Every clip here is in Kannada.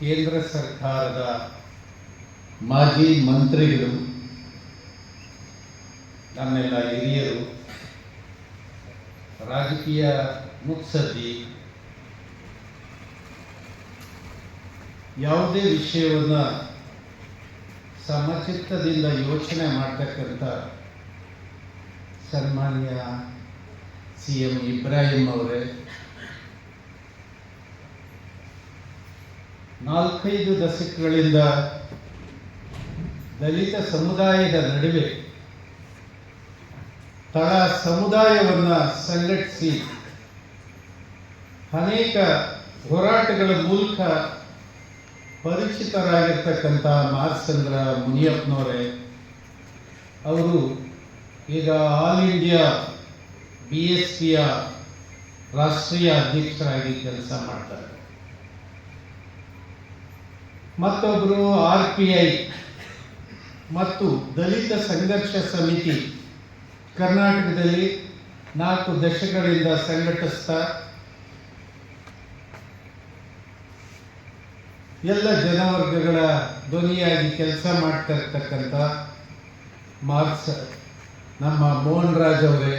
ಕೇಂದ್ರ ಸರ್ಕಾರದ ಮಾಜಿ ಮಂತ್ರಿಗಳು, ನಮ್ಮೆಲ್ಲ ಹಿರಿಯರು, ರಾಜಕೀಯ ಮುತ್ಸದ್ದಿ, ಯಾವುದೇ ವಿಷಯವನ್ನು ಸಮಚಿತ್ತದಿಂದ ಯೋಚನೆ ಮಾಡ್ತಕ್ಕಂಥ ಸನ್ಮಾನ್ಯ ಸಿ ಎಂ ಇಬ್ರಾಹಿಂ ಅವರೇ ನಾಲ್ಕೈದು ದಶಕಗಳಿಂದ ದಲಿತ ಸಮುದಾಯದ ನಡುವೆ ತಳ ಸಮುದಾಯವನ್ನು ಸಂಘಟಿಸಿ ಅನೇಕ ಹೋರಾಟಗಳ ಮೂಲಕ ಪರಿಚಿತರಾಗಿರ್ತಕ್ಕಂಥ ಮಾರ್ಚಂದ್ರ ಮುನಿಯಪ್ಪನವರೇ, ಅವರು ಈಗ ಆಲ್ ಇಂಡಿಯಾ ಬಿ ಎಸ್ ಪಿಯ ರಾಷ್ಟ್ರೀಯ ಅಧ್ಯಕ್ಷರಾಗಿ ಕೆಲಸ ಮಾಡ್ತಾರೆ. ಮತ್ತೊಬ್ಬರು ಆರ್ ಪಿ ಐ ಮತ್ತು ದಲಿತ ಸಂಘರ್ಷ ಸಮಿತಿ ಕರ್ನಾಟಕದಲ್ಲಿ ನಾಲ್ಕು ದಶಕಗಳಿಂದ ಸಂಘಟಿಸ್ತಾ ಎಲ್ಲ ಜನವರ್ಗಗಳ ಧ್ವನಿಯಾಗಿ ಕೆಲಸ ಮಾಡ್ತಾ ಇರ್ತಕ್ಕಂಥ ಮಾರ್ಕ್ಸ್ ನಮ್ಮ ಮೋಹನ್ ರಾಜ್ ಅವರೇ,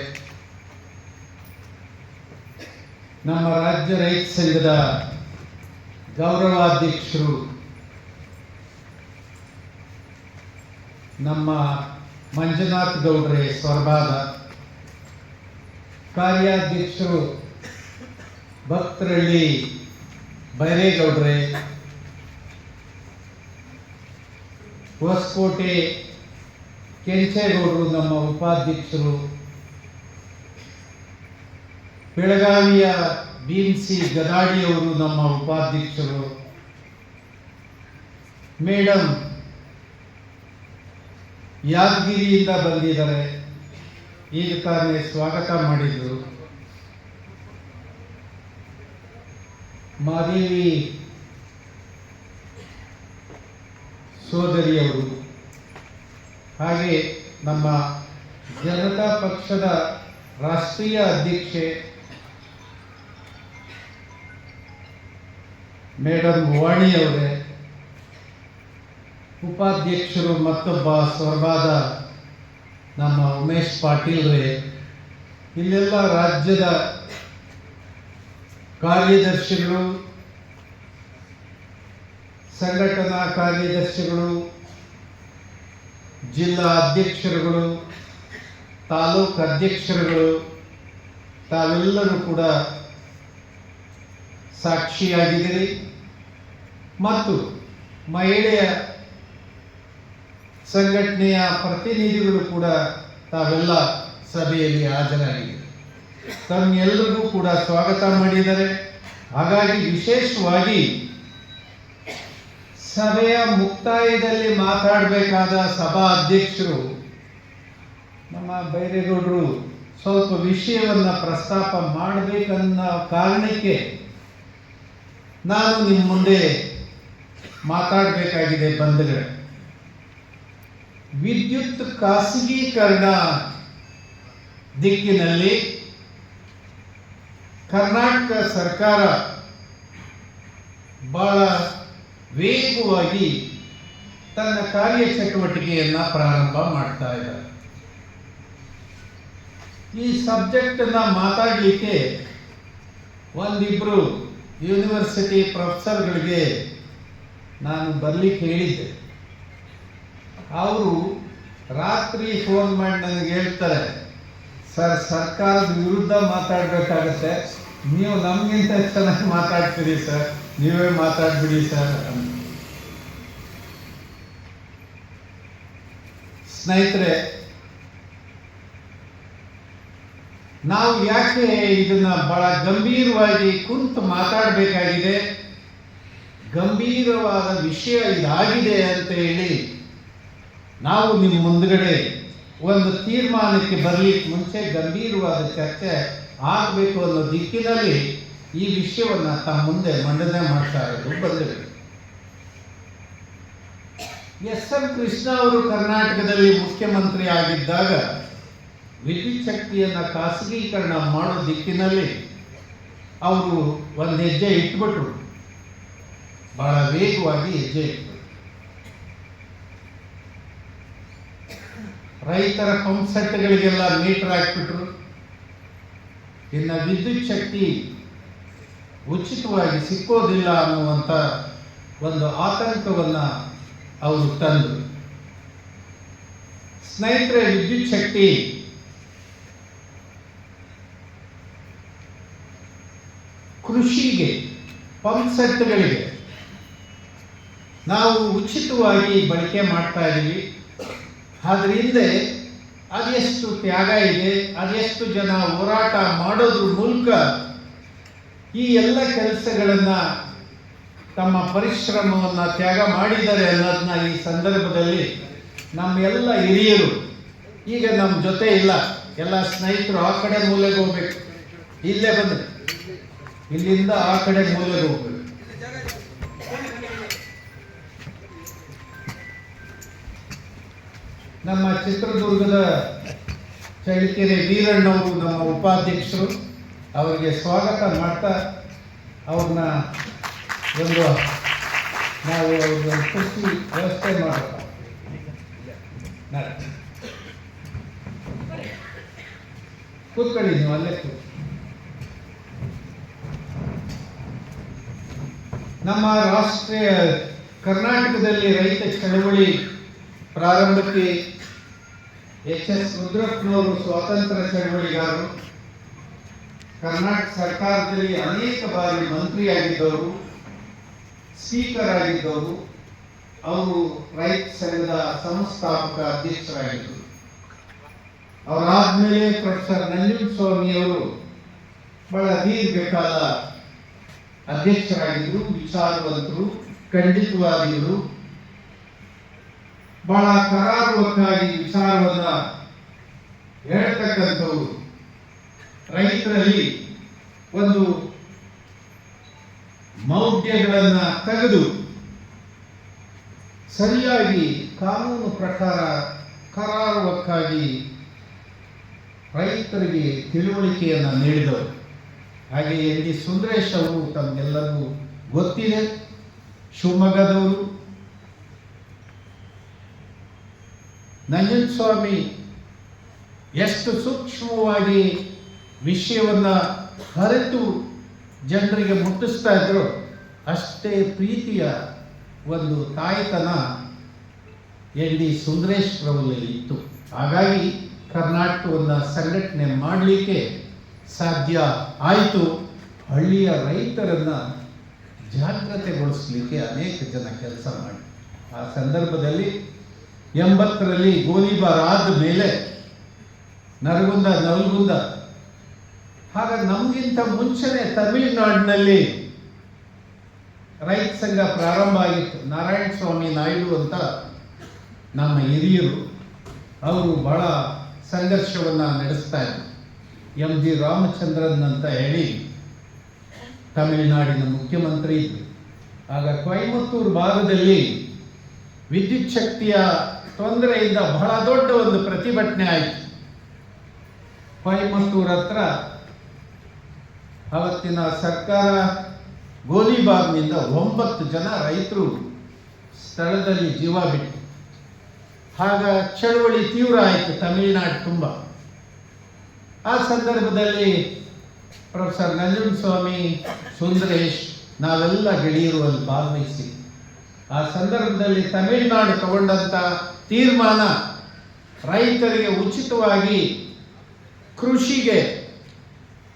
ನಮ್ಮ ರಾಜ್ಯ ರೈತ ಸಂಘದ ಗೌರವಾಧ್ಯಕ್ಷರು ನಮ್ಮ ಮಂಜುನಾಥ್ ಗೌಡ್ರೆ ಸ್ವರ್ಬಾದ. ಕಾರ್ಯಾಧ್ಯಕ್ಷರು ಭಕ್ತರಳ್ಳಿ ಬೈರೇಗೌಡ್ರೆ. ಹೊಸಕೋಟೆ ಕೆಂಚೇಗೌಡರು ನಮ್ಮ ಉಪಾಧ್ಯಕ್ಷರು. ಬೆಳಗಾವಿಯ ಭೀಮ್ಸಿ ಗದಾಡಿಯವರು ನಮ್ಮ ಉಪಾಧ್ಯಕ್ಷರು. ಮೇಡಮ್ ಯಾದಗಿರಿಯಿಂದ ಬಂದಿದ್ದಾರೆ. ಈಗ ತಾನೇ ಸ್ವಾಗತ ಮಾಡಿದ್ರು ಮಾದೇವಿ ಸೋದರಿಯವರು. ಹಾಗೆ ನಮ್ಮ ಜನತಾ ಪಕ್ಷದ ರಾಷ್ಟ್ರೀಯ ಅಧ್ಯಕ್ಷೆ ಮೇಡಮ್ ವಾಣಿ ಅವರೇ ಉಪಾಧ್ಯಕ್ಷರು ಮತ್ತೊಬ್ಬ ಸ್ವರ್ಗಾದ ನಮ್ಮ ಉಮೇಶ್ ಪಾಟೀಲ್ ರೇ, ಇಲ್ಲೆಲ್ಲ ರಾಜ್ಯದ ಕಾರ್ಯದರ್ಶಿಗಳು, ಸಂಘಟನಾ ಕಾರ್ಯದರ್ಶಿಗಳು, ಜಿಲ್ಲಾ ಅಧ್ಯಕ್ಷರುಗಳು, ತಾಲೂಕು ಅಧ್ಯಕ್ಷರುಗಳು, ತಾವೆಲ್ಲರೂ ಕೂಡ ಸಾಕ್ಷಿಯಾಗಿದ್ದೀರಿ. ಮತ್ತು ಮಹಿಳೆಯ ಸಂಘಟನೆಯ ಪ್ರತಿನಿಧಿಗಳು ಕೂಡ ತಾವೆಲ್ಲ ಸಭೆಯಲ್ಲಿ ಹಾಜರಾಗಿದ್ದಾರೆ. ತಮ್ಮೆಲ್ಲರಿಗೂ ಕೂಡ ಸ್ವಾಗತ ಮಾಡಿದ್ದಾರೆ. ಹಾಗಾಗಿ ವಿಶೇಷವಾಗಿ ಸಭೆಯ ಮುಕ್ತಾಯದಲ್ಲಿ ಮಾತಾಡಬೇಕಾದ ಸಭಾ ಅಧ್ಯಕ್ಷರು, ನಮ್ಮ ಬೈರೇಗೌಡರು ಸ್ವಲ್ಪ ವಿಷಯವನ್ನು ಪ್ರಸ್ತಾಪ ಮಾಡಬೇಕನ್ನೋ ಕಾರಣಕ್ಕೆ ನಾನು ನಿಮ್ಮ ಮುಂದೆ ಮಾತಾಡಬೇಕಾಗಿದೆ ಬಂಧುಗಳೇ. ವಿದ್ಯುತ್ ಖಾಸಗೀಕರಣ ದಿಕ್ಕಿನಲ್ಲಿ ಕರ್ನಾಟಕ ಸರ್ಕಾರ ಬಹಳ ವೇಗವಾಗಿ ತನ್ನ ಕಾರ್ಯಚಟುವಟಿಕೆಯನ್ನು ಪ್ರಾರಂಭ ಮಾಡ್ತಾ ಇದ್ದಾರೆ. ಈ ಸಬ್ಜೆಕ್ಟನ್ನ ಮಾತಾಡಲಿಕ್ಕೆ ಒಂದಿಬ್ಬರು ಯೂನಿವರ್ಸಿಟಿ ಪ್ರೊಫೆಸರ್ಗಳಿಗೆ ನಾನು ಬರ್ಲಿಕ್ಕೆ ಹೇಳಿದ್ದೆ. ಅವರು ರಾತ್ರಿ ಫೋನ್ ಮಾಡಿ ನನಗೆ ಹೇಳ್ತಾರೆ, ಸರ್, ಸರ್ಕಾರದ ವಿರುದ್ಧ ಮಾತಾಡಬೇಕಾಗತ್ತೆ. ನೀವು ನಮಗಿಂತ ಚೆನ್ನಾಗಿ ಮಾತಾಡ್ತೀರಿ, ಸರ್. ನೀವೇ ಮಾತಾಡ್ಬಿಡಿ, ಸರ್. ಸ್ನೇಹಿತರೆ, ನಾವು ಯಾಕೆ ಇದನ್ನ ಬಹಳ ಗಂಭೀರವಾಗಿ ಕುಂತು ಮಾತಾಡಬೇಕಾಗಿದೆ? ಗಂಭೀರವಾದ ವಿಷಯ ಇದಾಗಿದೆ ಅಂತ ಹೇಳಿ ನಾವು ನಿಮ್ಮ ಮುಂದ್ಗಡೆ ಒಂದು ತೀರ್ಮಾನಕ್ಕೆ ಬರಲಿಕ್ಕೆ ಮುಂಚೆ ಗಂಭೀರವಾದ ಚರ್ಚೆ ಆಗಬೇಕು ಅನ್ನೋ ದಿಕ್ಕಿನಲ್ಲಿ ಈ ವಿಷಯವನ್ನು ತಮ್ಮ ಮುಂದೆ ಮಂಡನೆ ಮಾಡ್ತಾ ಇರೋದು ಬಂದಿದೆ. ಎಸ್ ಎಂ ಕೃಷ್ಣ ಅವರು ಕರ್ನಾಟಕದಲ್ಲಿ ಮುಖ್ಯಮಂತ್ರಿ ಆಗಿದ್ದಾಗ ವಿದ್ಯುತ್ ಶಕ್ತಿಯನ್ನು ಖಾಸಗೀಕರಣ ಮಾಡೋ ದಿಕ್ಕಿನಲ್ಲಿ ಅವರು ಒಂದು ಹೆಜ್ಜೆ ಇಟ್ಬಿಟ್ರು. ಬಹಳ ವೇಗವಾಗಿ ಹೆಜ್ಜೆ ಇಟ್ಟರು ರೈತರ ಪಂಪ್ ಸೆಟ್ಗಳಿಗೆಲ್ಲ ಮೀಟರ್ ಹಾಕ್ಬಿಟ್ರು. ಇನ್ನು ವಿದ್ಯುತ್ ಶಕ್ತಿ ಉಚಿತವಾಗಿ ಸಿಕ್ಕೋದಿಲ್ಲ ಅನ್ನುವಂಥ ಒಂದು ಆತಂಕವನ್ನು ಅವರು ತಂದರು. ಸ್ನೇಹಿತರೆ, ವಿದ್ಯುತ್ ಶಕ್ತಿ ಕೃಷಿಗೆ ಪಂಪ್ ಸೆಟ್ಗಳಿಗೆ ನಾವು ಉಚಿತವಾಗಿ ಬಳಕೆ ಮಾಡ್ತಾ ಇದ್ದೀವಿ. ಅದ್ರ ಹಿಂದೆ ಅದೆಷ್ಟು ತ್ಯಾಗ ಇದೆ, ಅದೆಷ್ಟು ಜನ ಹೋರಾಟ ಮಾಡೋದ್ರ ಮೂಲಕ ಈ ಎಲ್ಲ ಕೆಲಸಗಳನ್ನು ತಮ್ಮ ಪರಿಶ್ರಮವನ್ನು ತ್ಯಾಗ ಮಾಡಿದ್ದಾರೆ ಅನ್ನೋದನ್ನ ಈ ಸಂದರ್ಭದಲ್ಲಿ ನಮ್ಮ ಎಲ್ಲ ಹಿರಿಯರು, ಈಗ ನಮ್ಮ ಜೊತೆ ಇಲ್ಲ, ಎಲ್ಲ ಸ್ನೇಹಿತರು ಆ ಕಡೆ ಮೂಲೆಗೆ ಹೋಗ್ಬೇಕು. ಇಲ್ಲೇ ಬಂದ್ರೆ, ಇಲ್ಲಿಂದ ಆ ಕಡೆ ಮೂಲೆಗೆ ಹೋಗ್ಬೇಕು. ನಮ್ಮ ಚಿತ್ರದುರ್ಗದ ಚಳ್ಳಕೆರೆ ವೀರಣ್ಣವರು ನಮ್ಮ ಉಪಾಧ್ಯಕ್ಷರು, ಅವರಿಗೆ ಸ್ವಾಗತ ಮಾಡ್ತಾ ಅವ್ರನ್ನ ಒಂದು ನಾವು ಅವ್ರಿಗೆ ಖುಷಿ ವ್ಯವಸ್ಥೆ ಮಾಡೋಣ. ಕೂತ್ಕೊಳ್ಳಿ ಅಲ್ಲೇ ಕೂತ್ ನಮ್ಮ ರಾಷ್ಟ್ರೀಯ ಕರ್ನಾಟಕದಲ್ಲಿ ರೈತ ಚಳವಳಿ ಪ್ರಾರಂಭಕ್ಕೆ ಎಚ್ ಎಸ್ ರುದ್ರಪ್ಪನವರು ಸ್ವಾತಂತ್ರ್ಯ ಚಳವಳಿಗಾರರು. ಕರ್ನಾಟಕ ಸರ್ಕಾರದಲ್ಲಿ ಅನೇಕ ಬಾರಿ ಮಂತ್ರಿಯಾಗಿದ್ದವರು ಸ್ಪೀಕರ್ ಆಗಿದ್ದವರು ಅವರು ರೈತ ಸಂಘದ ಸಂಸ್ಥಾಪಕ ಅಧ್ಯಕ್ಷರಾಗಿದ್ದರು. ಅವರಾದ್ಮೇಲೆ ಪ್ರೊಫೆಸರ್ ನಂಜುಂಡಸ್ವಾಮಿ ಸ್ವಾಮಿಯವರು ಬಹಳ ದೀರ್ಘಕಾಲ ಅಧ್ಯಕ್ಷರಾಗಿದ್ದರು, ವಿಚಾರವಂತರು ಖಂಡಿತವಾದಿಗಳು ಬಹಳ ಕರಾರುವಕ್ಕಾಗಿ ವಿಚಾರವನ್ನ ಹೇಳ್ತಕ್ಕಂಥವ್ರು. ರೈತರಲ್ಲಿ ಒಂದು ಮೌಢ್ಯಗಳನ್ನ ತೆಗೆದು ಸರಿಯಾಗಿ ಕಾನೂನು ಪ್ರಕಾರ ಕರಾರುವಕ್ಕಾಗಿ ರೈತರಿಗೆ ತಿಳುವಳಿಕೆಯನ್ನು ನೀಡಿದರು ಹಾಗೆ ಎಲ್ಲಿ ಡಿ ಸುಂದರೇಶ್ ಅವರು ತಮಗೆಲ್ಲರಿಗೂ ಗೊತ್ತಿದೆ. ಶಿವಮೊಗ್ಗದವರು ನಂಜನಸ್ವಾಮಿ ಎಷ್ಟು ಸೂಕ್ಷ್ಮವಾಗಿ ವಿಷಯವನ್ನ ಅರಿತು ಜನರಿಗೆ ಮುಟ್ಟಿಸ್ತಾ ಇದ್ರು ಅಷ್ಟೇ ಪ್ರೀತಿಯ ಒಂದು ತಾಯ್ತನ ಎನ್ ಡಿ ಸುಂದರೇಶ್ ಪ್ರಭುದಲ್ಲಿ ಇತ್ತು. ಹಾಗಾಗಿ ಕರ್ನಾಟಕವನ್ನು ಸಂಘಟನೆ ಮಾಡಲಿಕ್ಕೆ ಸಾಧ್ಯ ಆಯಿತು. ಹಳ್ಳಿಯ ರೈತರನ್ನು ಜಾಗೃತೆಗೊಳಿಸಲಿಕ್ಕೆ ಅನೇಕ ಜನ ಕೆಲಸ ಮಾಡಿ ಆ ಸಂದರ್ಭದಲ್ಲಿ ಎಂಬತ್ತರಲ್ಲಿ ಗೋಲಿಬಾರ್ ಆದ ಮೇಲೆ ನರಗುಂದ ನಲ್ಗುಂದ ಹಾಗಾಗಿ ನಮಗಿಂತ ಮುಂಚೆನೆ ತಮಿಳುನಾಡಿನಲ್ಲಿ ರೈತ ಸಂಘ ಪ್ರಾರಂಭ ಆಗಿತ್ತು. ನಾರಾಯಣ ಸ್ವಾಮಿ ನಾಯ್ಡು ಅಂತ ನಮ್ಮ ಹಿರಿಯರು, ಅವರು ಬಹಳ ಸಂಘರ್ಷವನ್ನು ನಡೆಸ್ತಾ ಇದ್ರು. ಎಂ ಜಿ ರಾಮಚಂದ್ರನ್ ಅಂತ ಹೇಳಿ ತಮಿಳುನಾಡಿನ ಮುಖ್ಯಮಂತ್ರಿ ಇದ್ರು. ಆಗ ಕೊಯಮತ್ತೂರು ಭಾಗದಲ್ಲಿ ವಿದ್ಯುತ್ ಶಕ್ತಿಯ ತೊಂದರೆಯಿಂದ ಬಹಳ ದೊಡ್ಡ ಒಂದು ಪ್ರತಿಭಟನೆ ಆಯಿತು. ಕೊಯಮತ್ತೂರ್ ಹತ್ರ ಅವತ್ತಿನ ಸರ್ಕಾರ ಗೋಲಿಬಾಗ್ನಿಂದ ಒಂಬತ್ತು ಜನ ರೈತರು ಸ್ಥಳದಲ್ಲಿ ಜೀವ ಬಿಟ್ಟು. ಆಗ ಚಳವಳಿ ತೀವ್ರ ಆಯಿತು, ತಮಿಳುನಾಡು ತುಂಬ. ಆ ಸಂದರ್ಭದಲ್ಲಿ ಪ್ರೊಫೆಸರ್ ನಂಜುಂಡಸ್ವಾಮಿ, ಸುಂದರೇಶ್ ನಾವೆಲ್ಲ ಗೆಳೆಯರು ಅಲ್ಲಿ ಭಾಗವಹಿಸಿ ಆ ಸಂದರ್ಭದಲ್ಲಿ ತಮಿಳುನಾಡು ತಗೊಂಡಂತ ತೀರ್ಮಾನ ರೈತರಿಗೆ ಉಚಿತವಾಗಿ ಕೃಷಿಗೆ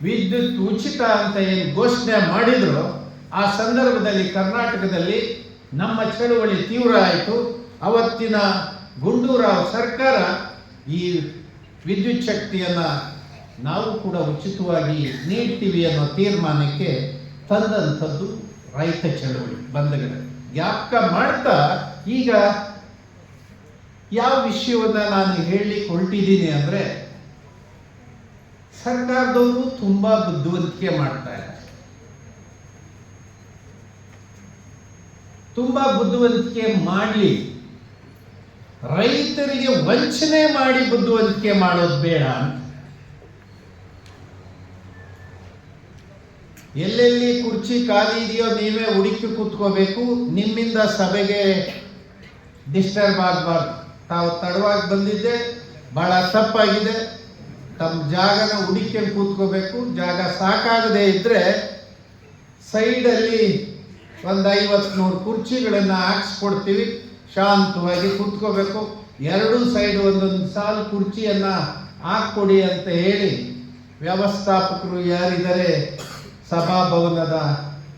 ವಿದ್ಯುತ್ ಉಚಿತ ಅಂತ ಏನು ಘೋಷಣೆ ಮಾಡಿದ್ರು, ಆ ಸಂದರ್ಭದಲ್ಲಿ ಕರ್ನಾಟಕದಲ್ಲಿ ನಮ್ಮ ಚಳುವಳಿ ತೀವ್ರ ಆಯಿತು. ಅವತ್ತಿನ ಗುಂಡೂರಾವ್ ಸರ್ಕಾರ ಈ ವಿದ್ಯುತ್ ಶಕ್ತಿಯನ್ನು ನಾವು ಕೂಡ ಉಚಿತವಾಗಿ ನೀಡ್ತೀವಿ ಅನ್ನೋ ತೀರ್ಮಾನಕ್ಕೆ ತಂದಂಥದ್ದು ರೈತ ಚಳುವಳಿ ಬಂಧಗಳ. ಯಾಕ ಮಾಡ್ತಾ ಈಗ ಯಾವ ವಿಷಯವನ್ನ ನಾನು ಹೇಳಲಿಕ್ಕೆ ಹೊರಟಿದ್ದೀನಿ ಅಂದ್ರೆ ಸರ್ಕಾರದವರು ತುಂಬಾ ಬುದ್ಧಿವಂತಿಕೆ ಮಾಡ್ತಾ ಇದ್ದಾರೆ. ತುಂಬಾ ಬುದ್ಧಿವಂತಿಕೆ ಮಾಡಲಿ. ರೈತರಿಗೆ ವಂಚನೆ ಮಾಡಿ ಬುದ್ಧಿವಂತಿಕೆ ಮಾಡೋದು ಬೇಡ ಅಂತ. ಎಲ್ಲೆಲ್ಲಿ ಕುರ್ಚಿ ಖಾಲಿ ಇದೆಯೋ ನೀವೇ ಹುಡುಕಿ ಕೂತ್ಕೋಬೇಕು, ನಿಮ್ಮಿಂದ ಸಭೆಗೆ ಡಿಸ್ಟರ್ಬ್ ಆಗಬಾರ್ದು. ತಾವು ತಡವಾಗಿ ಬಂದಿದ್ದೆ, ಬಹಳ ತಪ್ಪಾಗಿದೆ. ತಮ್ಮ ಜಾಗನ ಹುಡುಕಿ ಕೂತ್ಕೋಬೇಕು. ಜಾಗ ಸಾಕಾಗದೇ ಇದ್ದರೆ ಸೈಡಲ್ಲಿ ಒಂದು ಐವತ್ತು ನೂರು ಕುರ್ಚಿಗಳನ್ನು ಹಾಕ್ಸ್ಕೊಡ್ತೀವಿ. ಶಾಂತವಾಗಿ ಕೂತ್ಕೋಬೇಕು. ಎರಡೂ ಸೈಡ್ ಒಂದೊಂದು ಸಾಲು ಕುರ್ಚಿಯನ್ನು ಹಾಕ್ಕೊಡಿ ಅಂತ ಹೇಳಿ ವ್ಯವಸ್ಥಾಪಕರು ಯಾರಿದ್ದಾರೆ ಸಭಾಭವನದ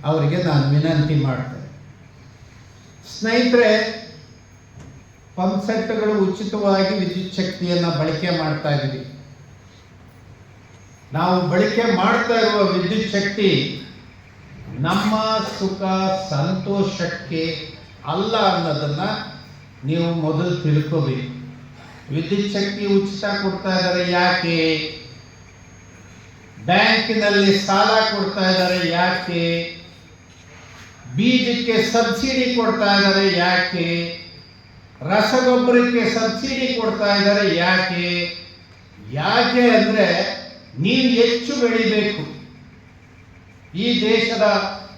ಅವರಿಗೆ ನಾನು ವಿನಂತಿ ಮಾಡ್ತೇನೆ. ಸ್ನೇಹಿತರೆ ಪಂಪ್ ಸೆಟ್ಗಳು ಉಚಿತವಾಗಿ ವಿದ್ಯುತ್ ಶಕ್ತಿಯನ್ನು ಬಳಕೆ ಮಾಡ್ತಾ ಇದ್ದೀವಿ. ನಾವು ಬಳಕೆ ಮಾಡ್ತಾ ಇರುವ ವಿದ್ಯುತ್ ಶಕ್ತಿ ನಮ್ಮ ಸುಖ, ಸಂತೋಷಕ್ಕೆ ಅಲ್ಲ ಅನ್ನೋದನ್ನ ನೀವು ಮೊದಲು ತಿಳ್ಕೋಬೇಕು. ವಿದ್ಯುತ್ ಶಕ್ತಿ ಉಚಿತ ಕೊಡ್ತಾ ಇದ್ದಾರೆ ಯಾಕೆ? ಬ್ಯಾಂಕಿನಲ್ಲಿ ಸಾಲ ಕೊಡ್ತಾ ಇದ್ದಾರೆ ಯಾಕೆ? ಬೀಜಕ್ಕೆ ಸಬ್ಸಿಡಿ ಕೊಡ್ತಾ ಇದ್ದಾರೆ ಯಾಕೆ? ರಸಗೊಬ್ಬರಕ್ಕೆ ಸಬ್ಸಿಡಿ ಕೊಡ್ತಾ ಇದ್ದಾರೆ. ಯಾಕೆ? ಯಾಕೆ ಅಂದ್ರೆ ನೀವು ಹೆಚ್ಚು ಬೆಳಿಬೇಕು. ಈ ದೇಶದ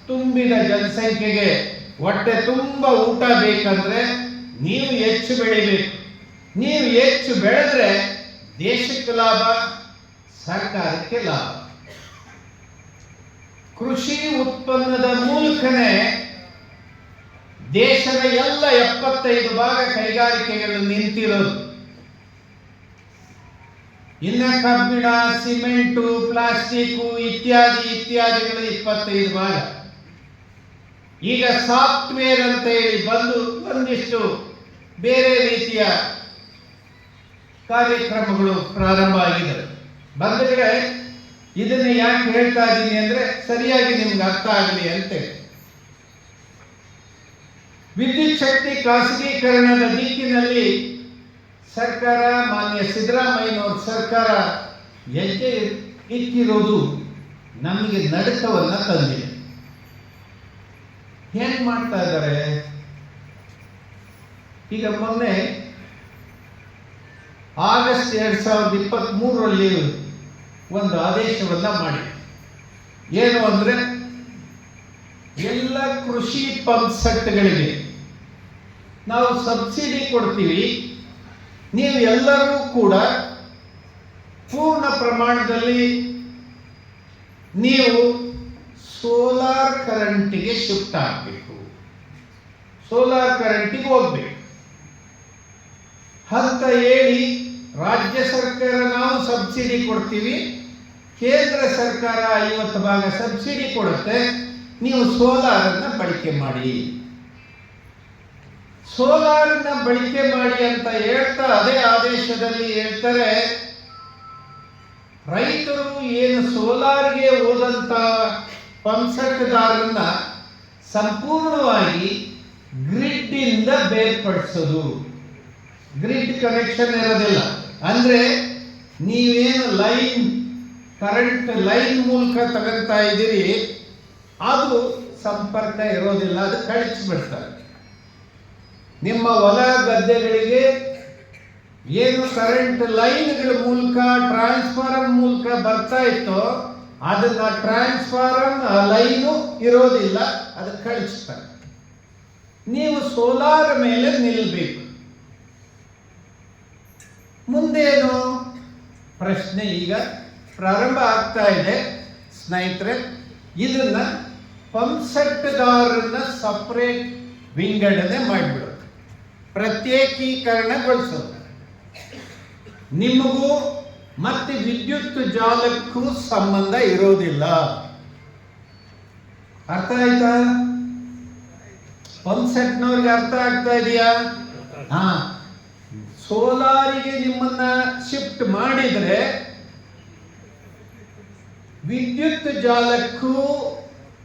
ತುಂಬಿದ ಜನಸಂಖ್ಯೆಗೆ ಹೊಟ್ಟೆ ತುಂಬ ಊಟ ಬೇಕಂದ್ರೆ ನೀವು ಹೆಚ್ಚು ಬೆಳಿಬೇಕು. ನೀವು ಹೆಚ್ಚು ಬೆಳೆದ್ರೆ ದೇಶಕ್ಕೆ ಲಾಭ, ಸರ್ಕಾರಕ್ಕೆ ಲಾಭ. ಕೃಷಿ ಉತ್ಪನ್ನದ ಮೂಲಕನೇ ದೇಶದ ಎಲ್ಲ ಎಪ್ಪತ್ತೈದು ಭಾಗ ಕೈಗಾರಿಕೆಗಳು ನಿಂತಿರೋದು. ಇನ್ನ ಕಬ್ಬಿಣ, ಸಿಮೆಂಟು, ಪ್ಲಾಸ್ಟಿಕ್ ಇತ್ಯಾದಿ ಇತ್ಯಾದಿಗಳು ಇಪ್ಪತ್ತೈದು ಭಾಗ. ಈಗ ಸಾಫ್ಟ್ವೇರ್ ಅಂತ ಹೇಳಿ ಬಂದು ಒಂದಿಷ್ಟು ಬೇರೆ ರೀತಿಯ ಕಾರ್ಯಕ್ರಮಗಳು ಪ್ರಾರಂಭ ಆಗಿದೆ ಬಂದರೆ ಇದನ್ನು ಯಾಕೆ ಹೇಳ್ತಾ ಇದ್ದೀನಿ ಅಂದ್ರೆ ಸರಿಯಾಗಿ ನಿಮ್ಗೆ ಅರ್ಥ ಆಗಲಿ ಅಂತೇಳಿ. ವಿದ್ಯುತ್ ಶಕ್ತಿ ಖಾಸಗೀಕರಣದ ದಿಕ್ಕಿನಲ್ಲಿ ಸರ್ಕಾರ, ಮಾನ್ಯ ಸಿದ್ದರಾಮಯ್ಯನವ್ರ ಸರ್ಕಾರ ಹೆಜ್ಜೆ ಇಕ್ಕಿರೋದು ನಮಗೆ ನಡುಕವನ್ನು ತಂದಿದೆ. ಹೆಂಗ್ ಮಾಡ್ತಾ ಇದ್ದಾರೆ? ಈಗ ಮೊನ್ನೆ ಆಗಸ್ಟ್ ಎರಡ್ ಸಾವಿರದ ಇಪ್ಪತ್ತ್ ಮೂರರಲ್ಲಿ ಒಂದು ಆದೇಶವನ್ನ ಮಾಡಿ ಏನು ಅಂದ್ರೆ ಎಲ್ಲ ಕೃಷಿ ಪಂಪ್ ಸೆಟ್ಗಳಿಗೆ ನಾವು ಸಬ್ಸಿಡಿ ಕೊಡ್ತೀವಿ. ನೀವು ಎಲ್ಲರೂ ಕೂಡ ಪೂರ್ಣ ಪ್ರಮಾಣದಲ್ಲಿ ನೀವು ಸೋಲಾರ್ ಕರೆಂಟಿಗೆ ಶಿಫ್ಟ್ ಆಗಬೇಕು. ಸೋಲಾರ್ ಕರೆಂಟಿಗೆ ಹೋಗ್ಬೇಕು. ಅಂತ ಹೇಳಿ ರಾಜ್ಯ ಸರ್ಕಾರ ನಾವು ಸಬ್ಸಿಡಿ ಕೊಡ್ತೀವಿ. ಕೇಂದ್ರ ಸರ್ಕಾರ ಐವತ್ತು ಭಾಗ ಸಬ್ಸಿಡಿ ಕೊಡುತ್ತೆ. ನೀವು ಸೋಲಾರನ್ನು ಬಳಕೆ ಮಾಡಿ. ಸೋಲಾರನ್ನ ಬಳಕೆ ಮಾಡಿ ಅಂತ ಹೇಳ್ತಾ ಅದೇ ಆದೇಶದಲ್ಲಿ ಹೇಳ್ತಾರೆ, ರೈತರು ಏನು ಸೋಲಾರ್ಗೆ ಹೋದಂತ ಪಂಸಕದಾರನ್ನ ಸಂಪೂರ್ಣವಾಗಿ ಗ್ರಿಡ್ ಇಂದ ಬೇರ್ಪಡಿಸೋದು. ಗ್ರಿಡ್ ಕನೆಕ್ಷನ್ ಇರೋದಿಲ್ಲ. ಅಂದ್ರೆ ನೀವೇನು ಲೈನ್, ಕರೆಂಟ್ ಲೈನ್ ಮೂಲಕ ತಗೊಂತ ಇದ್ದೀರಿ, ಅದು ಸಂಪರ್ಕ ಇರೋದಿಲ್ಲ, ಅದು ಕಳಿಸ್ಬಿಡ್ತಾರೆ ನಿಮ್ಮ ಹೊಲ ಗದ್ದೆಗಳಿಗೆ ಏನು ಕರೆಂಟ್ ಲೈನ್ಗಳ ಮೂಲಕ ಟ್ರಾನ್ಸ್ಫಾರಮ್ ಮೂಲಕ ಬರ್ತಾ ಇತ್ತೋ, ಅದನ್ನ ಟ್ರಾನ್ಸ್ಫಾರಮ್ ಲೈನು ಇರೋದಿಲ್ಲ, ಅದು ಕಳಿಸ್ತಾರೆ. ನೀವು ಸೋಲಾರ್ ಮೇಲೆ ನಿಲ್ಲಬೇಕು ಮುಂದೇನು? ಪ್ರಶ್ನೆ ಈಗ ಪ್ರಾರಂಭ ಆಗ್ತಾ ಇದೆ. ಸ್ನೇಹಿತರೆ, ಇದನ್ನ ಪಂಪ್ಸೆಟ್ಗಾರನ್ನ ಸಪ್ರೇಟ್ ವಿಂಗಡಣೆ ಮಾಡಿಬಿಡೋದು ಪ್ರತ್ಯೇಕೀಕರಣಗೊಳಿಸೋದು. ನಿಮಗೂ ಮತ್ತೆ ವಿದ್ಯುತ್ ಜಾಲಕ್ಕೂ ಸಂಬಂಧ ಇರೋದಿಲ್ಲ. ಅರ್ಥ ಆಯ್ತಾ? ಪಂಪ್ ಸೆಟ್ನವ್ರಿಗೆ ಅರ್ಥ ಆಗ್ತಾ ಇದೆಯಾ? ಹಾ. ಸೋಲಾರಿಗೆ ನಿಮ್ಮನ್ನ ಶಿಫ್ಟ್ ಮಾಡಿದ್ರೆ ವಿದ್ಯುತ್ ಜಾಲಕ್ಕೂ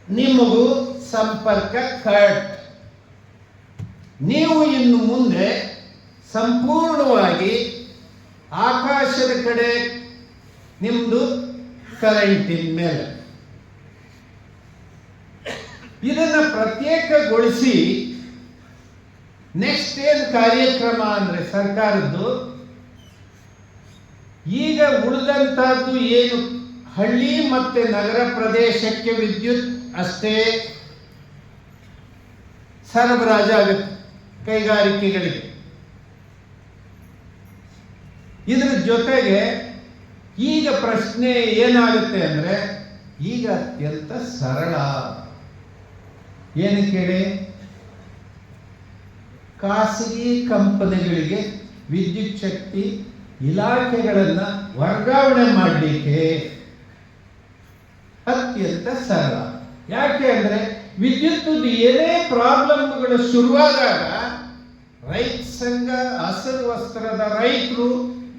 ನಿಮಗೂ ಸಂಪರ್ಕ ಕಟ್. ನೀವು ಇನ್ನು ಮುಂದೆ ಸಂಪೂರ್ಣವಾಗಿ ಆಕಾಶದ ಕಡೆ ನಿಮ್ಮದು ಕರೆಂಟಿನ ಮೇಲೆ. ಇದನ್ನು ಪ್ರತ್ಯೇಕಗೊಳಿಸಿ ನೆಕ್ಸ್ಟ್ ಏನು ಕಾರ್ಯಕ್ರಮ ಅಂದರೆ ಸರ್ಕಾರದ್ದು? ಈಗ ಉಳಿದಂತಹದ್ದು ಏನು? ಹಳ್ಳಿ ಮತ್ತು ನಗರ ಪ್ರದೇಶಕ್ಕೆ ವಿದ್ಯುತ್ ಅಷ್ಟೇ. ಸರಬರಾಜಾಗುತ್ತೆ. ಕೈಗಾರಿಕೆಗಳಿಗೆ. ಇದರ ಜೊತೆಗೆ ಈಗ ಪ್ರಶ್ನೆ ಏನಾಗುತ್ತೆ ಅಂದ್ರೆ ಈಗ ಅತ್ಯಂತ ಸರಳ. ಏನು ಕೇಳಿ ಖಾಸಗಿ ಕಂಪನಿಗಳಿಗೆ ವಿದ್ಯುತ್ ಶಕ್ತಿ ಇಲಾಖೆಗಳನ್ನು ವರ್ಗಾವಣೆ ಮಾಡಲಿಕ್ಕೆ ಅತ್ಯಂತ ಸರಳ. ಯಾಕೆ ಅಂದ್ರೆ ವಿದ್ಯುತ್ ಏನೇ ಪ್ರಾಬ್ಲಮ್ಗಳು ಶುರುವಾದಾಗ ರೈತ ಸಂಘ, ಹಸಿರು ವಸ್ತ್ರದ ರೈತರು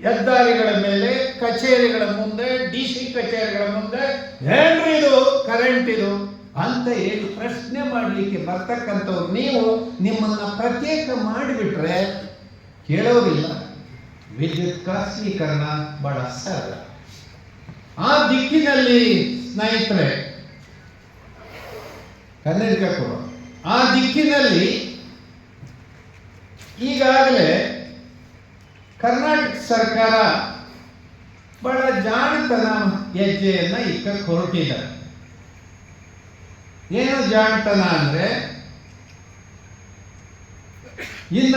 ಹೆದ್ದಾರಿಗಳ ಮೇಲೆ, ಕಚೇರಿಗಳ ಮುಂದೆ ಡಿ ಸಿ ಕಚೇರಿಗಳ ಮುಂದೆ, ಏನ್ರಿ ಇದು? ಕರೆಂಟ್ ಇದು? ಅಂತ ಹೇಳಿ ಪ್ರಶ್ನೆ ಮಾಡಲಿಕ್ಕೆ ಬರ್ತಕ್ಕಂಥವ್ರು ನೀವು ನಿಮ್ಮನ್ನ ಪ್ರತ್ಯೇಕ ಮಾಡಿಬಿಟ್ರೆ ಕೇಳೋರಿಲ್ಲ. ವಿದ್ಯುತ್ ಖಾಸಗೀಕರಣ ಬಹಳ ಸರಳ. ಆ ದಿಕ್ಕಿನಲ್ಲಿ ಸ್ನೇಹಿತರೆ, ಕನ್ನಡಿಗ ಆ ದಿಕ್ಕಿನಲ್ಲಿ ಈಗಾಗಲೇ ಕರ್ನಾಟಕ ಸರ್ಕಾರ ಬಹಳ ಜಾಣತನ ಹೆಜ್ಜೆಯನ್ನ ಇಕ್ಕಕ್ಕೆ ಹೊರಟಿದ್ದಾರೆ. ಏನು ಜಾಣತನ ಅಂದ್ರೆ ಇನ್ನ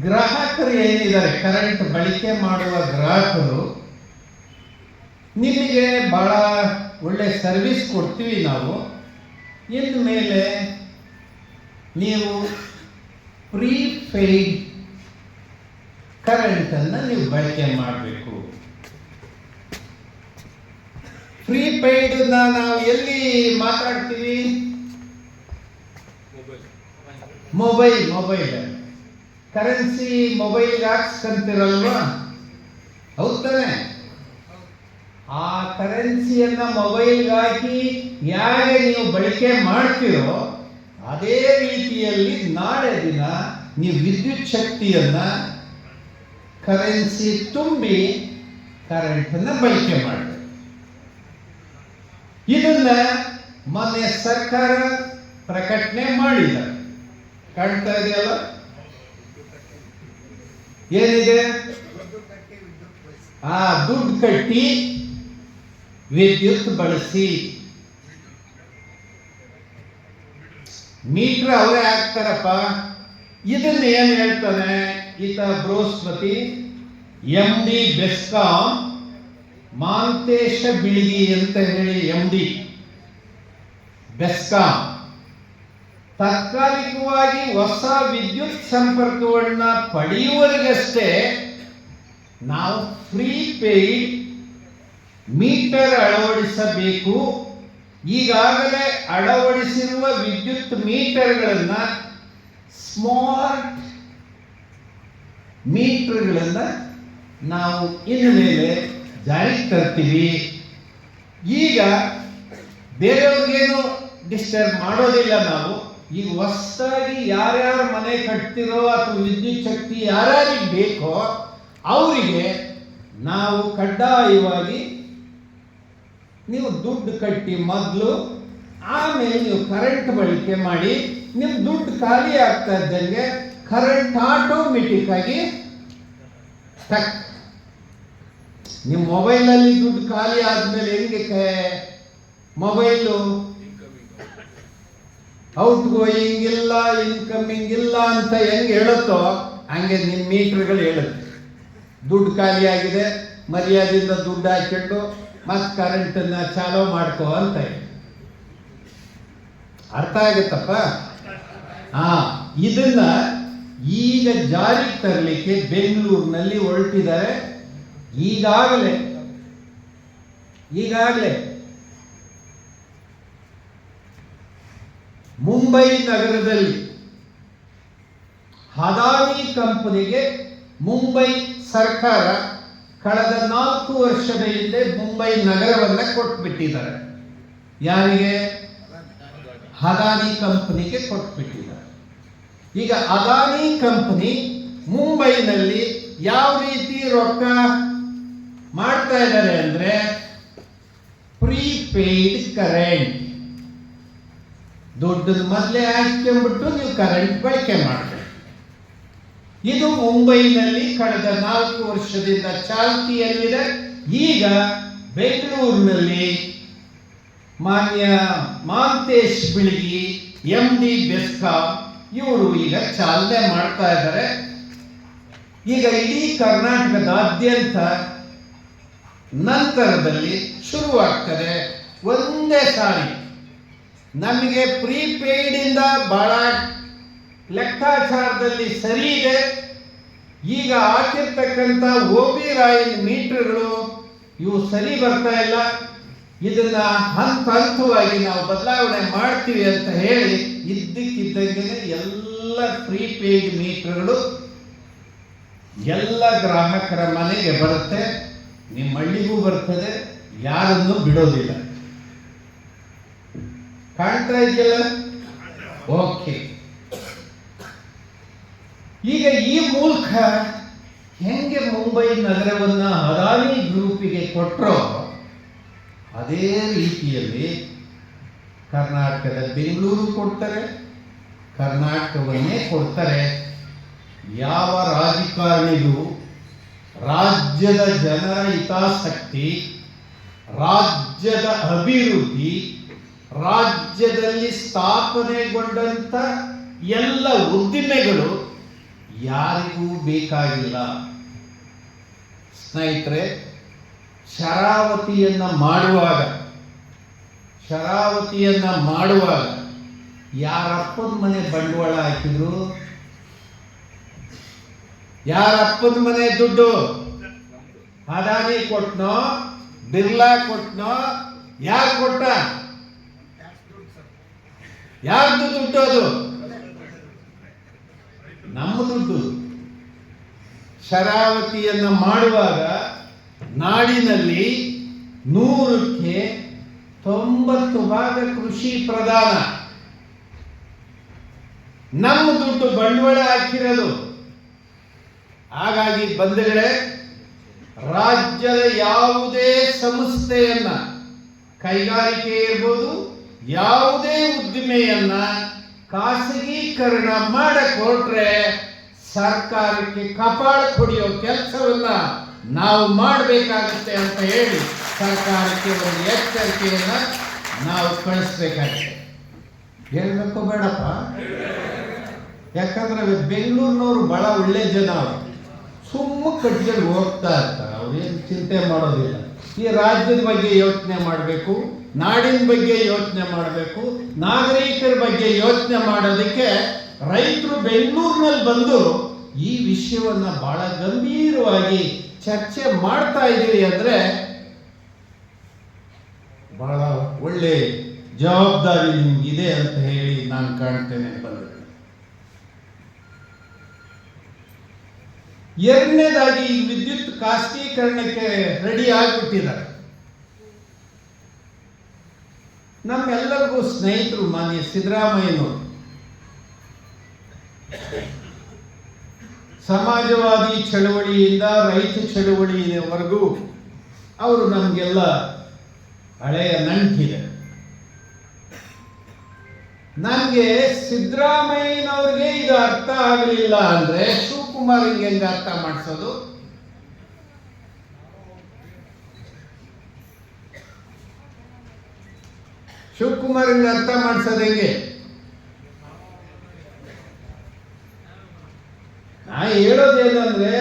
ಗ್ರಾಹಕರು ಏನಿದ್ದಾರೆ ಕರೆಂಟ್ ಬಳಕೆ ಮಾಡುವ ಗ್ರಾಹಕರು ನಿಮಗೆ ಬಹಳ ಒಳ್ಳೆ ಸರ್ವಿಸ್ ಕೊಡ್ತೀವಿ ನಾವು. ಇನ್ಮೇಲೆ ಮೇಲೆ ನೀವು ಪ್ರೀಪೇಯ್ಡ್ ಕರೆಂಟನ್ನು ನೀವು ಬಳಕೆ ಮಾಡಬೇಕು. ಪ್ರೀಪೇಯ್ಡನ್ನ ನಾವು ಎಲ್ಲಿ ಮಾತಾಡ್ತೀವಿ? ಮೊಬೈಲ್ ಮೊಬೈಲ್ ಕರೆನ್ಸಿ ಮೊಬೈಲ್ ಹಾಕ್ಸ್ಕೊಂತಿರಲ್ವಾ ಹೌದಾನೆ ಆ ಕರೆನ್ಸಿಯನ್ನ ಮೊಬೈಲ್ಗೆ ಹಾಕಿ ಯಾರೇ ನೀವು ಬಳಕೆ ಮಾಡ್ತೀರೋ ಅದೇ ರೀತಿಯಲ್ಲಿ ನಾಳೆ ದಿನ ನೀವು ವಿದ್ಯುತ್ ಶಕ್ತಿಯನ್ನ ಕರೆನ್ಸಿ ತುಂಬಿ ಕರೆಂಟನ್ನ ಬಳಕೆ ಮಾಡಬೇಕು. ಇದನ್ನ ಮೊನ್ನೆ ಸರ್ಕಾರ ಪ್ರಕಟಣೆ ಮಾಡಿದ. ಕಾಣ್ತಾ ಇದೆಯಲ್ಲ? ಏನಿದೆ? ಆ ದುಡ್ಡು ಕಟ್ಟಿ ವಿದ್ಯುತ್ ಬಳಸಿ. ಮೀಟರ್ ಅವರೇ ಹಾಕ್ತಾರಪ್ಪ ಇದನ್ನ ಏನ್ ಹೇಳ್ತಾನೆ? ಈತ ಬೃಹಸ್ಪತಿ ಎಂ ಡಿ ಬೆಸ್ಕಾಂ ಮಾಂತೇಶ ಬಿಳಿಗಿ ಅಂತ ಹೇಳಿ ಎಂ ಡಿ ಬೆಸ್ಕಾಂ. ತಾತ್ಕಾಲಿಕವಾಗಿ ಹೊಸ ವಿದ್ಯುತ್ ಸಂಪರ್ಕವನ್ನ ಪಡೆಯುವವರಿಗಷ್ಟೇ ನಾವು ಫ್ರೀ ಪೇಯ್ಡ್ ಮೀಟರ್ ಅಳವಡಿಸಬೇಕು. ಈಗಾಗಲೇ ಅಳವಡಿಸಿರುವ ವಿದ್ಯುತ್ ಮೀಟರ್ಗಳನ್ನು ಸ್ಮಾರ್ಟ್ ಮೀಟರ್ಗಳನ್ನ ನಾವು ಇನ್ನು ಮೇಲೆ ಜಾರಿಗೆ ತರ್ತೀವಿ. ಈಗ ಬೇರೆಯವ್ರಿಗೇನು ಡಿಸ್ಟರ್ಬ್ ಮಾಡೋದಿಲ್ಲ ನಾವು, ಈಗ ಹೊಸದಾಗಿ ಯಾರ್ಯಾರ ಮನೆ ಕಟ್ತಿರೋ ಅಥವಾ ವಿದ್ಯುತ್ ಶಕ್ತಿ ಯಾರ್ಯಾರಿಗೆ ಬೇಕೋ, ಅವರಿಗೆ ನಾವು ಕಡ್ಡಾಯವಾಗಿ ನೀವು ದುಡ್ಡು ಕಟ್ಟಿ ಮೊದಲು, ಆಮೇಲೆ ನೀವು ಕರೆಂಟ್ ಬಳಕೆ ಮಾಡಿ ನಿಮ್ಮ ದುಡ್ಡು ಖಾಲಿ ಆಗ್ತಾ ಇದ್ದಂಗೆ ಕರೆಂಟ್ ಆಟೋಮೆಟಿಕ್ ಆಗಿ ಟಕ್ ನಿಮ್ಮ ಮೊಬೈಲಲ್ಲಿ ದುಡ್ಡು ಖಾಲಿ ಆದ್ಮೇಲೆ ಹೆಂಗೆ ಮೊಬೈಲು ಔಟ್ ಗೋಯಿಂಗ್ ಇಲ್ಲ ಇನ್ಕಮಿಂಗ್ ಇಲ್ಲ ಅಂತ ಹೆಂಗೆ ಹೇಳುತ್ತೋ, ಹಂಗೆ ನಿಮ್ಮ ಮೀಟರ್ಗಳು ಹೇಳುತ್ತೆ. ದುಡ್ಡು ಖಾಲಿ ಆಗಿದೆ, ಮರ್ಯಾದೆಯಿಂದ ದುಡ್ಡು ಹಾಕೊಂಡು ಮತ್ತೆ ಕರೆಂಟನ್ನ ಚಾಲೋ ಮಾಡ್ಕೋ ಅಂತ. ಅರ್ಥ ಆಗುತ್ತಪ್ಪ ಹಾ, ಇದನ್ನ ಈಗ ಜಾರಿಗೆ ತರಲಿಕ್ಕೆ ಬೆಂಗಳೂರಿನಲ್ಲಿ ಹೊರಟಿದ್ದಾರೆ ಈಗಾಗಲೇ ಈಗಾಗಲೇ ಮುಂಬೈ ನಗರದಲ್ಲಿ ಹದಾನಿ ಕಂಪನಿಗೆ ಮುಂಬೈ ಸರ್ಕಾರ ಕಳೆದ ನಾಲ್ಕು ವರ್ಷದ ಹಿಂದೆ ಮುಂಬೈ ನಗರವನ್ನ ಕೊಟ್ಬಿಟ್ಟಿದ್ದಾರೆ. ಯಾರಿಗೆ? ಅದಾನಿ ಕಂಪನಿಗೆ ಕೊಟ್ಬಿಟ್ಟಿದ್ದಾರೆ. ಈಗ ಅದಾನಿ ಕಂಪನಿ ಮುಂಬೈನಲ್ಲಿ ಯಾವ ರೀತಿ ರೊಕ್ಕ ಮಾಡ್ತಾ ಇದ್ದಾರೆ ಅಂದ್ರೆ ಪ್ರೀಪೇಯ್ಡ್ ಕರೆಂಟ್. ದುಡ್ಡನ್ನ ಮೊದಲೇ ಹಾಕ್ಕೊಂಡ್ಬಿಟ್ಟು ನೀವು ಕರೆಂಟ್ ಬಳಕೆ ಮಾಡಬೇಕು ಇದು ಮುಂಬೈನಲ್ಲಿ ಕಳೆದ ನಾಲ್ಕು ವರ್ಷದಿಂದ ಚಾಲ್ತಿಯಲ್ಲಿದೆ ಈಗ ಬೆಂಗಳೂರಿನಲ್ಲಿ ಮಾನ್ಯ ಮಾಂತೇಶ್ ಬಿಳಿಗಿ, ಎಂ ಡಿ ಬೆಸ್ಕಾಂ ಇವರು ಈಗ ಚಾಲನೆ ಮಾಡ್ತಾ ಇದ್ದಾರೆ. ಈಗ ಇಡೀ ಕರ್ನಾಟಕದಾದ್ಯಂತ ನಂತರದಲ್ಲಿ ಶುರುವಾಗ್ತದೆ ಒಂದೇ ಸಾರಿ. ನಮಗೆ ಪ್ರೀಪೇಯ್ಡಿಂದ ಬಹಳ ಲೆಕ್ಕಾಚಾರದಲ್ಲಿ ಸರಿ ಇದೆ. ಈಗ ಹಾಕಿರ್ತಕ್ಕಂಥ ಬಿ ರಾಯನ್ ಮೀಟರ್ಗಳು ಇವು ಸರಿ ಬರ್ತಾ ಇಲ್ಲ. ಇದನ್ನ ಹಂತ ಹಂತವಾಗಿ ನಾವು ಬದಲಾವಣೆ ಮಾಡ್ತೀವಿ ಅಂತ ಹೇಳಿ ಇದ್ದಕ್ಕಿದ್ದಂಗೆ ಎಲ್ಲ ಪ್ರೀಪೇಯ್ಡ್ ಮೀಟರ್ಗಳು ಎಲ್ಲ ಗ್ರಾಹಕರ ಮನೆಗೆ ಬರುತ್ತೆ. ನಿಮ್ಮ ಹಳ್ಳಿಗೂ ಬರ್ತದೆ, ಯಾರನ್ನು ಬಿಡೋದಿಲ್ಲ. ಕಾಣ್ತಾ ಇದೆಯಲ್ಲ? ಓಕೆ. ಈಗ ಈ ಮೂಲಕ ಹೆಂಗೆ ಮುಂಬೈ ನಗರವನ್ನು ಅದಾನಿ ಗ್ರೂಪಿಗೆ ಕೊಟ್ಟರೋ ಅದೇ ರೀತಿಯಲ್ಲಿ ಕರ್ನಾಟಕದ ಬೆಂಗಳೂರು ಕೊಡ್ತಾರೆ, ಕರ್ನಾಟಕವನ್ನೇ ಕೊಡ್ತಾರೆ. ಯಾವ ರಾಜಕಾರಣಿಗೂ ರಾಜ್ಯದ ಜನರ ಹಿತಾಸಕ್ತಿ, ರಾಜ್ಯದ ಅಭಿವೃದ್ಧಿ, ರಾಜ್ಯದಲ್ಲಿ ಸ್ಥಾಪನೆಗೊಂಡಂಥ ಎಲ್ಲ ಉದ್ದಿಮೆಗಳು ಯಾರಿಗೂ ಬೇಕಾಗಿಲ್ಲ. ಸ್ನೇಹಿತರೆ, ಶರಾವತಿಯನ್ನು ಮಾಡುವಾಗ ಶರಾವತಿಯನ್ನು ಮಾಡುವಾಗ ಯಾರಪ್ಪನ ಮನೆ ಬಂಡವಾಳ ಹಾಕಿದ್ರು? ಯಾರಪ್ಪನ ಮನೆ ದುಡ್ಡು? ಅದಾನಿ ಕೊಟ್ನೋ? ಬಿರ್ಲಾ ಕೊಟ್ನೋ? ಯಾರು ಕೊಟ್ಟ? ಯಾರ್ದು ದುಡ್ಡು ಅದು? ನಮ್ಮ ದುಡ್ಡು ಶರಾವತಿಯನ್ನು ಮಾಡುವಾಗ ನಾಡಿನಲ್ಲಿ ನೂರಕ್ಕೆ ತೊಂಬತ್ತು ಭಾಗ ಕೃಷಿ ಪ್ರಧಾನ. ನಮ್ಮ ದುಡ್ಡು ಬಂಡವಾಳ ಹಾಕಿರೋದು. ಹಾಗಾಗಿ ಬಂಧುಗಳೇ, ರಾಜ್ಯದ ಯಾವುದೇ ಸಂಸ್ಥೆಯನ್ನ ಕೈಗಾರಿಕೆ ಇರ್ಬೋದು, ಯಾವುದೇ ಉದ್ದಿಮೆಯನ್ನ ಖಾಸಗೀಕರಣ ಮಾಡಕೊಟ್ರೆ ಸರ್ಕಾರಕ್ಕೆ ಕಪಾಳ ಕೊಡಿಯೋ ಕೆಲಸವನ್ನ ನಾವು ಮಾಡಬೇಕಾಗುತ್ತೆ ಅಂತ ಹೇಳಿ ಸರ್ಕಾರಕ್ಕೆ ಒಂದು ಎಚ್ಚರಿಕೆಯನ್ನ ನಾವು ಕಳಿಸ್ಬೇಕಾಗುತ್ತೆ. ಹೇಳ್ಬೇಕು ಬೇಡಪ್ಪ. ಯಾಕಂದ್ರೆ ಬೆಂಗಳೂರಿನವರು ಬಹಳ ಒಳ್ಳೆ ಜನ ಅವರು. ಸುಮ್ಮ ಕಟ್ಕೊಂಡು ಹೋಗ್ತಾ ಇರ್ತಾರೆ. ಏನು ಚಿಂತೆ ಮಾಡೋದಿಲ್ಲ. ಈ ರಾಜ್ಯದ ಬಗ್ಗೆ ಯೋಚನೆ ಮಾಡಬೇಕು. ನಾಡಿನ ಬಗ್ಗೆ ಯೋಚನೆ ಮಾಡಬೇಕು, ನಾಗರಿಕರ ಬಗ್ಗೆ ಯೋಚನೆ ಮಾಡೋದಕ್ಕೆ ರೈತರು ಬೆಂಗಳೂರಿನಲ್ಲಿ ಬಂದು ಈ ವಿಷಯವನ್ನ ಬಹಳ ಗಂಭೀರವಾಗಿ ಚರ್ಚೆ ಮಾಡ್ತಾ ಇದ್ದೀರಿ ಅಂದ್ರೆ ಬಹಳ ಒಳ್ಳೆ ಜವಾಬ್ದಾರಿ ನಿಮ್ಗಿದೆ ಅಂತ ಹೇಳಿ ನಾನು ಕಾಣ್ತೇನೆ ಬಂದ ಎರಡನೇದಾಗಿ ವಿದ್ಯುತ್ ಖಾಸಗೀಕರಣಕ್ಕೆ ರೆಡಿ ಆಗಿಬಿಟ್ಟಿದ್ದಾರೆ. ನಮ್ಮೆಲ್ಲರಿಗೂ ಸ್ನೇಹಿತರು ಮಾನ್ಯ ಸಿದ್ದರಾಮಯ್ಯನವರು. ಸಮಾಜವಾದಿ ಚಳವಳಿಯಿಂದ ರೈತ ಚಳವಳಿಯವರೆಗೂ ಅವರು ನಮಗೆಲ್ಲ ಹಳೆಯ ನಂಟಿದೆ. ನನಗೆ ಸಿದ್ದರಾಮಯ್ಯನವ್ರಿಗೆ ಇದು ಅರ್ಥ ಆಗಲಿಲ್ಲ ಅಂದರೆ ಶಿವಕುಮಾರ್ ಹಿಂಗೆ ಹೆಂಗೆ ಅರ್ಥ ಮಾಡಿಸೋದು? ಶಿವಕುಮಾರ್ ಹಿಂಗೆ ಅರ್ಥ ಮಾಡಿಸೋದು ಹೆಂಗೆ? ನಾ ಹೇಳೋದೇನಂದ್ರೆ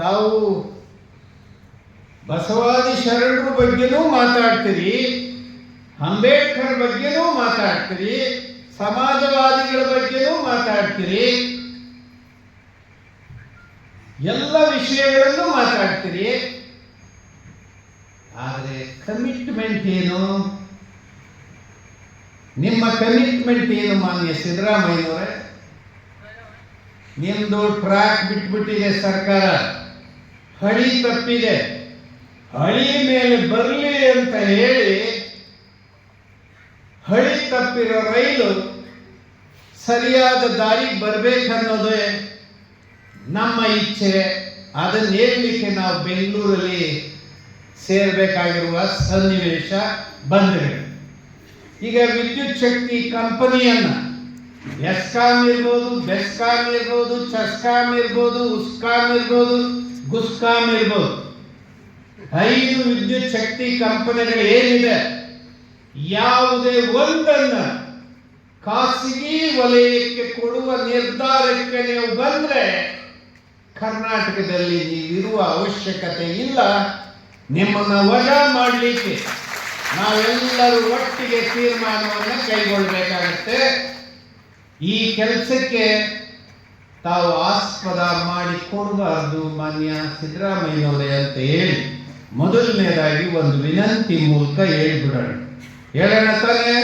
ತಾವು ಬಸವಾದಿ ಶರಣರ ಬಗ್ಗೆನೂ ಮಾತಾಡ್ತೀರಿ, ಅಂಬೇಡ್ಕರ್ ಬಗ್ಗೆನೂ ಮಾತಾಡ್ತೀರಿ, ಸಮಾಜವಾದಿಗಳ ಬಗ್ಗೆನೂ ಮಾತಾಡ್ತೀರಿ, ಎಲ್ಲ ವಿಷಯಗಳನ್ನು ಮಾತಾಡ್ತೀರಿ. ಆದರೆ ಕಮಿಟ್ಮೆಂಟ್ ಏನು? ನಿಮ್ಮ ಕಮಿಟ್ಮೆಂಟ್ ಏನು ಮಾನ್ಯ ಸಿದ್ದರಾಮಯ್ಯನವರೇ? ನಿಮ್ಮದು ಟ್ರ್ಯಾಕ್ ಬಿಟ್ಬಿಟ್ಟಿದೆ ಸರ್ಕಾರ. ಹಳಿ ತಪ್ಪಿದೆ. ಹಳಿ ಮೇಲೆ ಬರಲಿ ಅಂತ ಹೇಳಿ ಹಳಿ ತಪ್ಪಿರೋ ರೈಲು ಸರಿಯಾದ ದಾರಿಗೆ ಬರಬೇಕನ್ನೋದೇ ನಮ್ಮ ಇಚ್ಛೆ. ಅದನ್ನ ನಾವು ಬೆಂಗಳೂರಲ್ಲಿ ಸೇರಬೇಕಾಗಿರುವ ಸನ್ನಿವೇಶ ಬಂದಿದೆ. ಈಗ ವಿದ್ಯುತ್ ಶಕ್ತಿ ಕಂಪನಿಯನ್ನ ಎಸ್ಕಾಮ್ ಇರ್ಬೋದು ಬೆಸ್ಕಾಮ್ ಇರ್ಬೋದು ಚಸ್ಕಾಮ್ ಇರ್ಬೋದು ಉಸ್ಕಾಮ್ ಇರ್ಬೋದು ಗುಸ್ಕಾಮ್ ಇರ್ಬೋದು. ಐದು ವಿದ್ಯುತ್ ಶಕ್ತಿ ಕಂಪನಿಗಳು ಏನಿದೆ? ಯಾವುದೇ ಒಂದನ್ನ ಖಾಸಗಿ ವಲಯಕ್ಕೆ ಕೊಡುವ ನಿರ್ಧಾರಕ್ಕೆ ನೀವು ಬಂದ್ರೆ ಕರ್ನಾಟಕದಲ್ಲಿ ಇರುವ ಅವಶ್ಯಕತೆ ಇಲ್ಲ. ನಿಮ್ಮನ್ನ ವಜಾ ಮಾಡಲಿಕ್ಕೆ. ನಾವೆಲ್ಲರೂ ಒಟ್ಟಿಗೆ ತೀರ್ಮಾನವನ್ನು ಕೈಗೊಳ್ಳಬೇಕಾಗತ್ತೆ ಈ ಕೆಲಸಕ್ಕೆ ತಾವು ಆಸ್ಪದ ಮಾಡಿ ಕೊಡಬಾರ್ದು ಮಾನ್ಯ ಸಿದ್ದರಾಮಯ್ಯನವರೇ ಅಂತ ಹೇಳಿ ಮೊದಲನೇದಾಗಿ ಒಂದು ವಿನಂತಿ ಮೂಲಕ ಹೇಳ್ಬಿಡೋಣ. ಹೇಳೋಣ ತಾನೆ?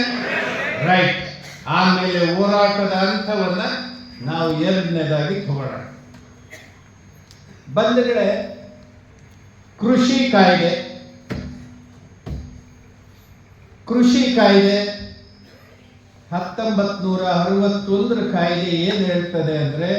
ರೈಟ್. ಆಮೇಲೆ ಹೋರಾಟದ ಅಂಥವನ್ನ ನಾವು ಎರಡನೇದಾಗಿ ತಗೊಳ್ಳೋಣ. ಬಂದಗಳೇ ಕೃಷಿ ಕಾಯ್ದೆ ಕೃಷಿ ಕಾಯ್ದೆ ಹತ್ತೊಂಬತ್ತು ನೂರ ಅರವತ್ತೊಂದರ ಕಾಯ್ದೆ ಏನು ಹೇಳ್ತದೆ ಅಂದ್ರೆ